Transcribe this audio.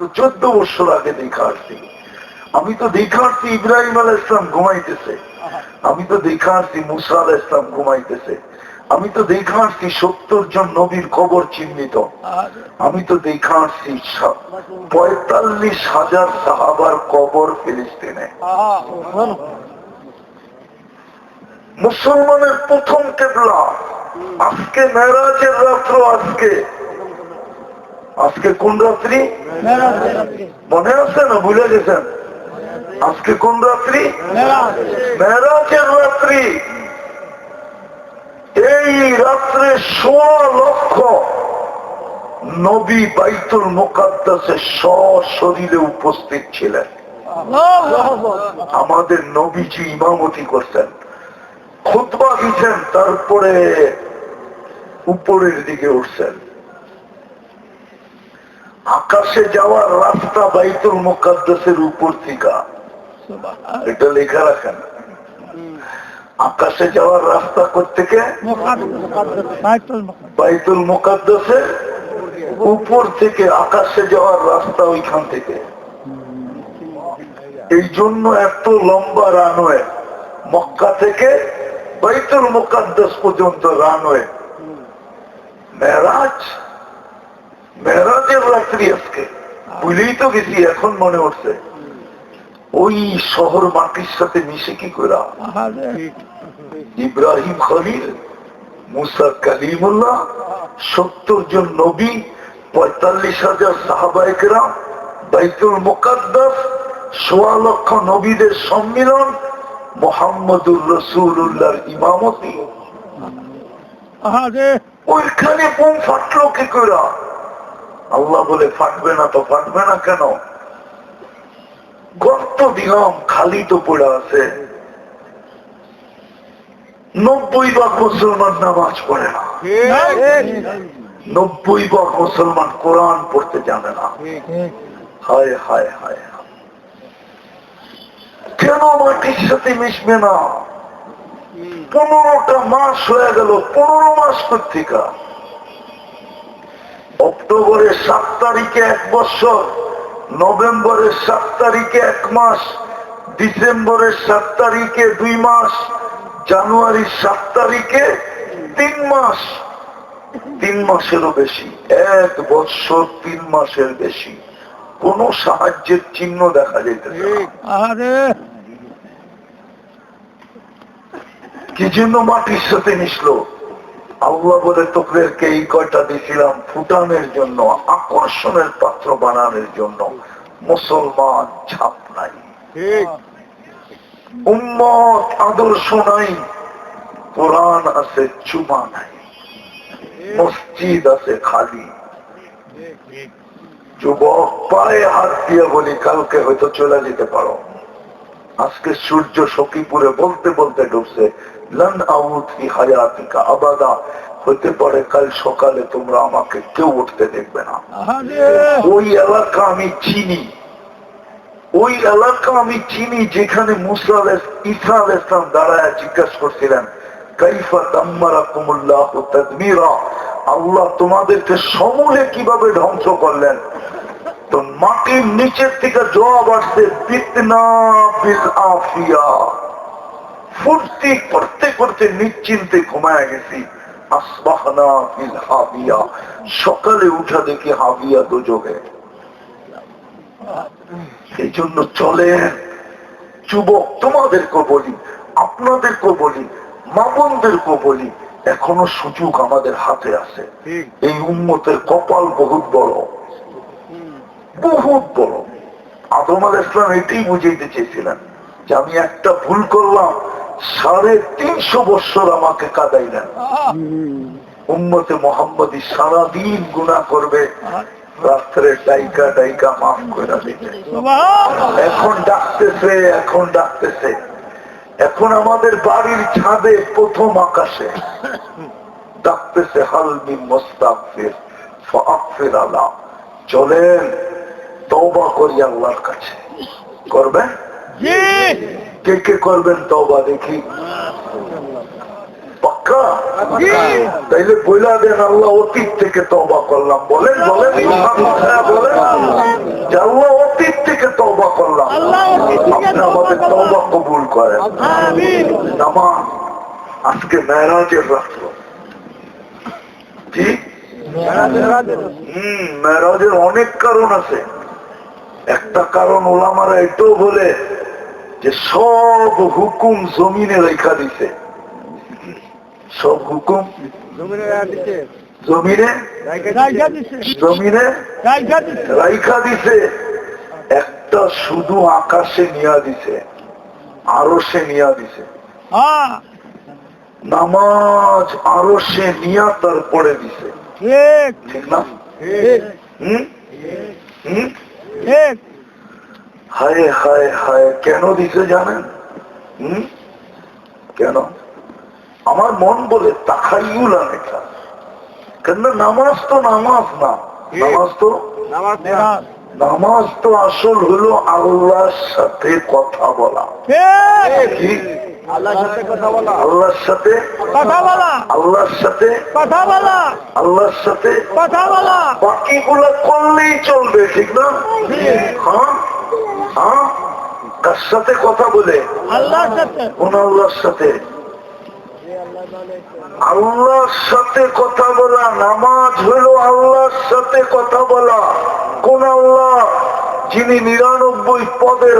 তো চোদ্দ বছর আগে দেখা আসছি। আমি তো দেখা আসছি ইব্রাহিম আল ইসলাম ঘুমাইতেছে। আমি তো দেখা আসছি মুসা আল ইসলাম ঘুমাইতেছে। আমি তো দেখা আসছি সত্তর জন নবীর কবর চিহ্নিত। আমি তো দেখা আসছি পঁয়তাল্লিশ হাজার সাহাবার কবর ফিলিস্তিনে। মুসলমানের প্রথম কেবলা। আজকে মেরাজের রাত্র, আজকে। আজকে কোন রাত্রি? মনে আছে না? ভুলে গেছেন? আজকে কোন রাত্রি? মেরাজের রাত্রি। এই রাত্রে সোয়া লক্ষ নবী বাইতুল মোকাদ্দাসের সশরীরে উপস্থিত ছিলেন। আমাদের নবীজি ইমামতি করছেন খুতবা দিচ্ছেন তারপরে উপরের দিকে উঠছেন আকাশে যাওয়ার রাস্তা বাইতুল মোকাদ্দাসের উপর থেকে। এটা লেখা রাখেন। আকাশে যাওয়ার রাস্তা থেকে বাইতুল মোকাদ্দাসের উপর থেকে আকাশে যাওয়ার রাস্তা ওইখান থেকে। এই জন্য এত লম্বা রানওয়ে। মক্কা থেকে বাইতুল মুকাদ্দাস পর্যন্ত রানওয়ে। মেরাজ মেরাজের রাত্রি আজকে? বুঝলেই তো গেছি এখন মনে উঠছে ওই শহর মাটির সাথে মিশে কি করা? ইব্রাহিম খলিল মুসা কালিমুল্লাহ সত্তর জন নবী পঁয়তাল্লিশ হাজার সাহাবাহিকরা বাইতুল মোকাদ্দাস সোয়া লক্ষ নবীদের সম্মিলন মোহাম্মদুর রসুল্লাহর ইমামতি। ওইখানে বোম ফাটলো কি করে? আল্লাহ বলে, ফাটবে না তো ফাটবে না কেন? গর্ত দিলাম, খালি তো পড়ে আছে। নব্বই ভাগ মুসলমান নামাজ পড়ে না। নব্বই ভাগ মুসলমান কোরআন পড়তে জানে না। হায় হায় হায়। কেন মাটির সাথে মিশবে না? পনেরোটা মাস হয়ে গেল, পনেরো মাস পত্রিকা। অক্টোবরের সাত তারিখে এক বছর নভেম্বরের সাত তারিখে এক মাস ডিসেম্বরের সাত তারিখে দুই মাস জানুয়ারির সাত তারিখে তিন মাস। তিন মাসেরও বেশি এক বছর তিন মাসের বেশি। কোন সাহায্যের চিহ্ন দেখা যেতেছে না। কি জন্য মাটির সাথে মিশলো? আল্লাহ বলে তোদেরকে এই কয়টা দিয়েছিলাম ফুটানের জন্য আকর্ষণের পাত্র বানানোর জন্য। মুসলমান ছাপ নাই। উম্মত আদর্শ নাই। কোরআন আছে চুমা নাই। মসজিদ আছে খালি। যুবক পায়ে হাত দিয়ে বলি কালকে হয়তো চলে যেতে পারো। আজকে সূর্য সখীপুরে বলতে বলতে ঢুকছে লন আউত হায়াতিকা আবাদা হতে পারে কাল সকালে তোমরা আমাকে কেউ উঠতে দেখবে না। ওই এলাকা আমি চিনি। ওই এলাকা আমি চিনি যেখানে মুসা আলাইহিস- আল ইসলাম দাঁড়ায় জিজ্ঞাসা করছিলেন কাইফা তাম্মারা কুমুল্লাহ তাদমিরা? আল্লাহ তোমাদেরকে সমূলে কীভাবে ধ্বংস করলেন? তো মাটির নিচের থেকে জবাব আসছে বিতনা বিল আফিয়া। ফুর্তি করতে করতে নিশ্চিন্তে ঘুমায় গেছি। হাবিয়া। সকালে উঠা দেখি হাবিয়া দুযোগে এই জন্য চলেন। যুবক তোমাদেরকে বলি আপনাদেরকে বলি মা বোনদেরকে বলি এখনও সুযোগ আমাদের হাতে আছে। এই উন্মতের কপাল বহুত বড়। বহুত বড়। আদম আল ইসলাম এটাই বুঝাইতে চেয়েছিলেন যে আমি একটা ভুল করলাম সাড়ে তিনশো বৎসর আমাকে কাদাইলেন উম্মতে মোহাম্মদী সারাদিন গুণা করবে রাত্রে ডাইকা ডাইকা মাফ করে দিতে এখন ডাকতেছে এখন ডাকতেছে। এখন আমাদের বাড়ির ছাদে প্রথম আকাশে ডাকতেছে হালমি মোস্তাফির ফাফির আলা চলেন তওবা করি আল্লাহর কাছে। করবেন? কে? কে করবেন তবা দেখি। পাক্কা? তাইলে বইলা দেন আল্লাহ অতীত থেকে তবা করলাম। বলেন বলেন আল্লাহ অতীত থেকে তবা করলাম। আপনি আমাদের তবা কবুল করেন। আজকে মেরাজের রাষ্ট্র ঠিক? হম মেরাজের অনেক কারণ আছে। একটা কারণ ওলামারা এটাও বলে যে সব হুকুম জমিনে রেখা দিছে। সব হুকুম জমিনে জমিনে রাইখা দিছে। একটা শুধু আকাশে নিয়া দিছে। আরও সে নিয়া দিছে। নামাজ আরও সে নিয়া তারপরে দিছে। ঠিক। না? হুম? হুম? হায় হায় হায় কেন দিছে জানেন? হুম? কেন? আমার মন বলে তাকাইউল অনেকটা কেন নামাজ তো নামাজ না। নামাজ তো নামাজ তো আসল হলো আল্লাহর সাথে কথা বলা। আল্লাহর সাথে কথা বলা। আল্লাহর সাথে কথা বলা। আল্লাহর সাথে কথা বলা। আল্লাহর সাথে কথা বলা। বাকিগুলো করলেই চলবে ঠিক না? হ্যাঁ হ্যাঁ? কার সাথে কথা বলে? আল্লাহর সাথে। কোন আল্লাহর সাথে। আল্লাহর সাথে কথা বলা নামাজ হলো আল্লাহর সাথে কথা বলা। কোন আল্লাহ যিনি নিরানব্বই পদের